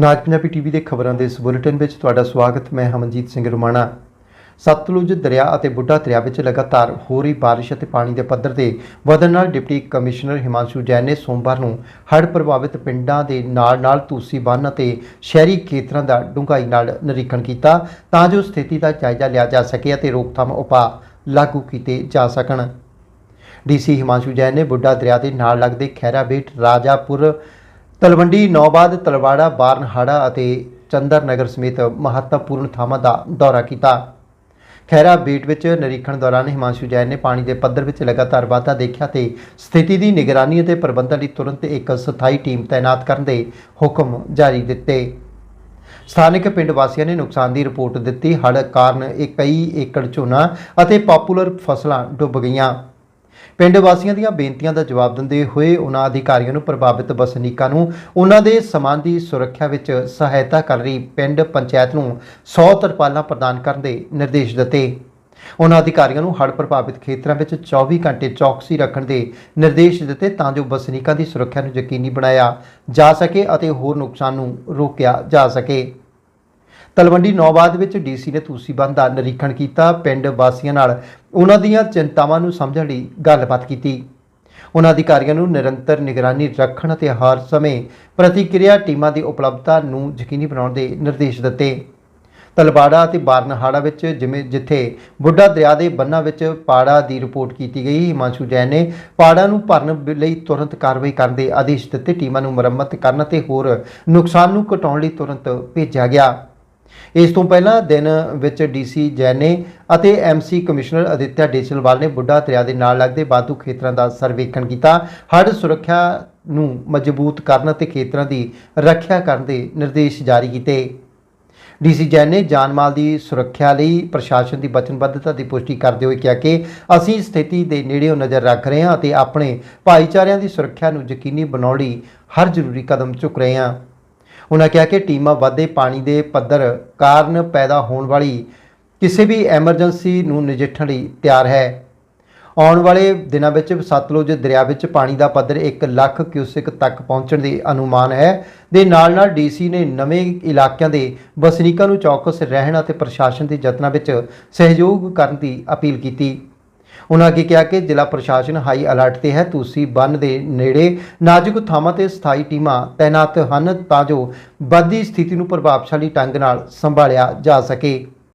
ਨਾਜ Punjabi TV ਦੇ ਖਬਰਾਂ ਦੇ ਇਸ ਬੁਲੇਟਿਨ ਵਿੱਚ ਤੁਹਾਡਾ ਸਵਾਗਤ, ਮੈਂ ਹਮਨਜੀਤ ਸਿੰਘ ਰੋਮਾਣਾ। ਸਤਲੁਜ ਦਰਿਆ ਅਤੇ ਬੁੱਢਾ ਦਰਿਆ ਵਿੱਚ ਲਗਾਤਾਰ ਹੋ ਰਹੀ ਬਾਰਿਸ਼ ਅਤੇ ਪਾਣੀ ਦੇ ਪੱਧਰ ਦੇ ਵਧਣ ਨਾਲ ਡਿਪਟੀ ਕਮਿਸ਼ਨਰ ਹਿਮਾਂਸ਼ੂ ਜੈਨ ਨੇ ਸੋਮਵਾਰ ਨੂੰ ਹੜ੍ਹ ਪ੍ਰਭਾਵਿਤ ਪਿੰਡਾਂ ਦੇ ਨਾਲ-ਨਾਲ ਤੂਸੀ ਬੰਨ ਅਤੇ ਸ਼ਹਿਰੀ ਖੇਤਰਾਂ ਦਾ ਡੂੰਘਾਈ ਨਾਲ ਨਿਰੀਖਣ ਕੀਤਾ ਤਾਂ ਜੋ ਸਥਿਤੀ ਦਾ ਜਾਇਜ਼ਾ ਲਿਆ ਜਾ ਸਕੇ ਅਤੇ ਰੋਕਥਾਮ ਉਪਾਅ ਲਾਗੂ ਕੀਤੇ ਜਾ ਸਕਣ। ਡੀਸੀ ਹਿਮਾਂਸ਼ੂ ਜੈਨ ਨੇ ਬੁੱਢਾ ਦਰਿਆ ਦੇ ਨਾਲ ਲੱਗਦੇ ਖੈਰਾ ਬੇਟ ਰਾਜਾਪੁਰ ਤਲਵੰਡੀ, ਨੌਬਾਦ, ਤਲਵਾੜਾ, ਬਾਰਨਹਾੜਾ ਅਤੇ ਚੰਦਰ ਨਗਰ ਸਮੇਤ ਮਹੱਤਵਪੂਰਨ ਥਾਵਾਂ ਦਾ ਦੌਰਾ ਕੀਤਾ। ਖੈਰਾ ਬੀਟ ਵਿੱਚ ਨਿਰੀਖਣ ਦੌਰਾਨ ਹਿਮਾਂਸ਼ੂ ਜੈਨ ਨੇ ਪਾਣੀ ਦੇ ਪੱਧਰ ਵਿੱਚ ਲਗਾਤਾਰ ਵਾਧਾ ਦੇਖਿਆ ਤੇ ਸਥਿਤੀ ਦੀ ਨਿਗਰਾਨੀ ਅਤੇ ਪ੍ਰਬੰਧਨ ਲਈ ਤੁਰੰਤ ਇੱਕ ਸਥਾਈ ਟੀਮ ਤਾਇਨਾਤ ਕਰਨ ਦੇ ਹੁਕਮ ਜਾਰੀ ਦਿੱਤੇ। ਸਥਾਨਕ ਪਿੰਡ ਵਾਸੀਆਂ ਨੇ ਨੁਕਸਾਨ ਦੀ ਰਿਪੋਰਟ ਦਿੱਤੀ। ਹੜ੍ਹ ਕਾਰਨ ਇਹ ਕਈ ਏਕੜ ਝੋਨਾ ਅਤੇ ਪਪੂਲਰ ਫਸਲਾਂ ਡੁੱਬ ਗਈਆਂ। ਪਿੰਡ ਵਾਸੀਆਂ ਦੀਆਂ ਬੇਨਤੀਆਂ ਦਾ ਜਵਾਬ ਦਿੰਦੇ ਹੋਏ ਉਹਨਾਂ ਅਧਿਕਾਰੀਆਂ ਨੂੰ ਪ੍ਰਭਾਵਿਤ ਵਸਨੀਕਾਂ ਨੂੰ ਉਹਨਾਂ ਦੇ ਸਮਾਨ ਦੀ ਸੁਰੱਖਿਆ ਵਿੱਚ ਸਹਾਇਤਾ ਕਰ ਰਹੀ ਪਿੰਡ ਪੰਚਾਇਤ ਨੂੰ 100 ਤਰਪਾਲਾਂ ਪ੍ਰਦਾਨ ਕਰਨ ਦੇ ਨਿਰਦੇਸ਼ ਦਿੱਤੇ। ਉਹਨਾਂ ਅਧਿਕਾਰੀਆਂ ਨੂੰ ਹੜ੍ਹ ਪ੍ਰਭਾਵਿਤ ਖੇਤਰਾਂ ਵਿੱਚ 24 ਘੰਟੇ ਚੌਕਸੀ ਰੱਖਣ ਦੇ ਨਿਰਦੇਸ਼ ਦਿੱਤੇ ਤਾਂ ਜੋ ਵਸਨੀਕਾਂ ਦੀ ਸੁਰੱਖਿਆ ਨੂੰ ਯਕੀਨੀ ਬਣਾਇਆ ਜਾ ਸਕੇ ਅਤੇ ਹੋਰ ਨੁਕਸਾਨ ਨੂੰ ਰੋਕਿਆ ਜਾ ਸਕੇ। ਤਲਵੰਡੀ ਨੌਬਾਦ ਵਿੱਚ ਡੀਸੀ ਨੇ ਤੂਸੀ ਬੰਦ ਦਾ ਨਿਰੀਖਣ ਕੀਤਾ। ਪਿੰਡ ਵਾਸੀਆਂ ਨਾਲ ਉਹਨਾਂ ਦੀਆਂ ਚਿੰਤਾਵਾਂ ਨੂੰ ਸਮਝਣ ਲਈ ਗੱਲਬਾਤ ਕੀਤੀ। ਉਹਨਾਂ ਅਧਿਕਾਰੀਆਂ ਨੂੰ ਨਿਰੰਤਰ ਨਿਗਰਾਨੀ ਰੱਖਣ ਅਤੇ ਹਰ ਸਮੇਂ ਪ੍ਰਤੀਕਿਰਿਆ ਟੀਮਾਂ ਦੀ ਉਪਲਬਧਤਾ ਨੂੰ ਯਕੀਨੀ ਬਣਾਉਣ ਦੇ ਨਿਰਦੇਸ਼ ਦਿੱਤੇ। ਤਲਵਾੜਾ ਅਤੇ ਬਾਰਨਹਾੜਾ ਵਿੱਚ ਜਿਵੇਂ ਜਿੱਥੇ ਬੁੱਢਾ ਦਰਿਆ ਦੇ ਬੰਨਾਂ ਵਿੱਚ ਪਾੜਾ ਦੀ ਰਿਪੋਰਟ ਕੀਤੀ ਗਈ, ਹਿਮਾਂਸ਼ੂ ਜੈਨ ਨੇ ਪਾੜਾ ਨੂੰ ਭਰਨ ਲਈ ਤੁਰੰਤ ਕਾਰਵਾਈ ਕਰਨ ਦੇ ਆਦੇਸ਼ ਦਿੱਤੇ। ਟੀਮਾਂ ਨੂੰ ਮੁਰੰਮਤ ਕਰਨ ਅਤੇ ਹੋਰ ਨੁਕਸਾਨ ਨੂੰ ਘਟਾਉਣ ਲਈ ਤੁਰੰਤ ਭੇਜਿਆ ਗਿਆ। ਇਸ ਤੋਂ ਪਹਿਲਾਂ ਦਿਨ ਵਿੱਚ ਡੀਸੀ ਜੈਨ ਨੇ ਅਤੇ ਐਮਸੀ ਕਮਿਸ਼ਨਰ ਅਦਿੱਤਿਆ ਡੇਸਲਵਾਲ ਨੇ ਬੁੱਢਾ ਦਰਿਆ ਦੇ ਨਾਲ ਲੱਗਦੇ ਬਾਦੂ ਖੇਤਰਾਂ ਦਾ ਸਰਵੇਖਣ ਕੀਤਾ। ਹੜ੍ਹ ਸੁਰੱਖਿਆ ਨੂੰ ਮਜ਼ਬੂਤ ਕਰਨ ਅਤੇ ਖੇਤਰਾਂ ਦੀ ਰੱਖਿਆ ਕਰਨ ਦੇ ਨਿਰਦੇਸ਼ ਜਾਰੀ ਕੀਤੇ। ਡੀਸੀ ਜੈਨ ਨੇ ਜਾਨ ਮਾਲ ਦੀ ਸੁਰੱਖਿਆ ਲਈ ਪ੍ਰਸ਼ਾਸਨ ਦੀ ਵਚਨਬੱਧਤਾ ਦੀ ਪੁਸ਼ਟੀ ਕਰਦੇ ਹੋਏ ਕਿਹਾ ਕਿ ਅਸੀਂ ਸਥਿਤੀ ਦੇ ਨੇੜਿਓਂ ਨਜ਼ਰ ਰੱਖ ਰਹੇ ਹਾਂ ਅਤੇ ਆਪਣੇ ਭਾਈਚਾਰਿਆਂ ਦੀ ਸੁਰੱਖਿਆ ਨੂੰ ਯਕੀਨੀ ਬਣਾਉਣ ਲਈ ਹਰ ਜ਼ਰੂਰੀ ਕਦਮ ਚੁੱਕ ਰਹੇ ਹਾਂ। ਉਹਨਾਂ ਕਿਹਾ ਕਿ ਟੀਮਾਂ ਵਾਧੇ ਪਾਣੀ ਦੇ ਪੱਧਰ ਕਾਰਨ ਪੈਦਾ ਹੋਣ ਵਾਲੀ ਕਿਸੇ ਵੀ ਐਮਰਜੈਂਸੀ ਨੂੰ ਨਜਿੱਠਣ ਲਈ ਤਿਆਰ ਹੈ। ਆਉਣ ਵਾਲੇ ਦਿਨਾਂ ਵਿੱਚ ਸਤਲੁਜ ਦਰਿਆ ਵਿੱਚ ਪਾਣੀ ਦਾ ਪੱਧਰ 1 ਲੱਖ ਕਿਊਸਿਕ ਤੱਕ ਪਹੁੰਚਣ ਦੇ ਅਨੁਮਾਨ ਹੈ। ਦੇ ਨਾਲ ਨਾਲ ਡੀਸੀ ਨੇ ਨਵੇਂ ਇਲਾਕਿਆਂ ਦੇ ਵਸਨੀਕਾਂ ਨੂੰ ਚੌਕਸ, ਰਹਿਣ ਅਤੇ ਪ੍ਰਸ਼ਾਸਨ ਦੇ ਯਤਨਾਂ ਵਿੱਚ ਸਹਿਯੋਗ ਕਰਨ ਦੀ ਅਪੀਲ ਕੀਤੀ। ਉਹਨਾਂ ਅੱਗੇ ਕਿਹਾ ਕਿ ਜ਼ਿਲ੍ਹਾ ਪ੍ਰਸ਼ਾਸਨ ਹਾਈ ਅਲਰਟ ਤੇ ਹੈ, ਤੁਸੀਂ ਬੰਨ ਦੇ ਨੇੜੇ ਨਾਜ਼ੁਕ ਥਾਵਾਂ ਤੇ ਸਥਾਈ ਟੀਮਾਂ ਤਾਇਨਾਤ ਹਨ ਤਾਂ ਜੋ ਵੱਧਦੀ ਸਥਿਤੀ ਨੂੰ ਪ੍ਰਭਾਵਸ਼ਾਲੀ ਢੰਗ ਨਾਲ ਸੰਭਾਲਿਆ ਜਾ ਸਕੇ।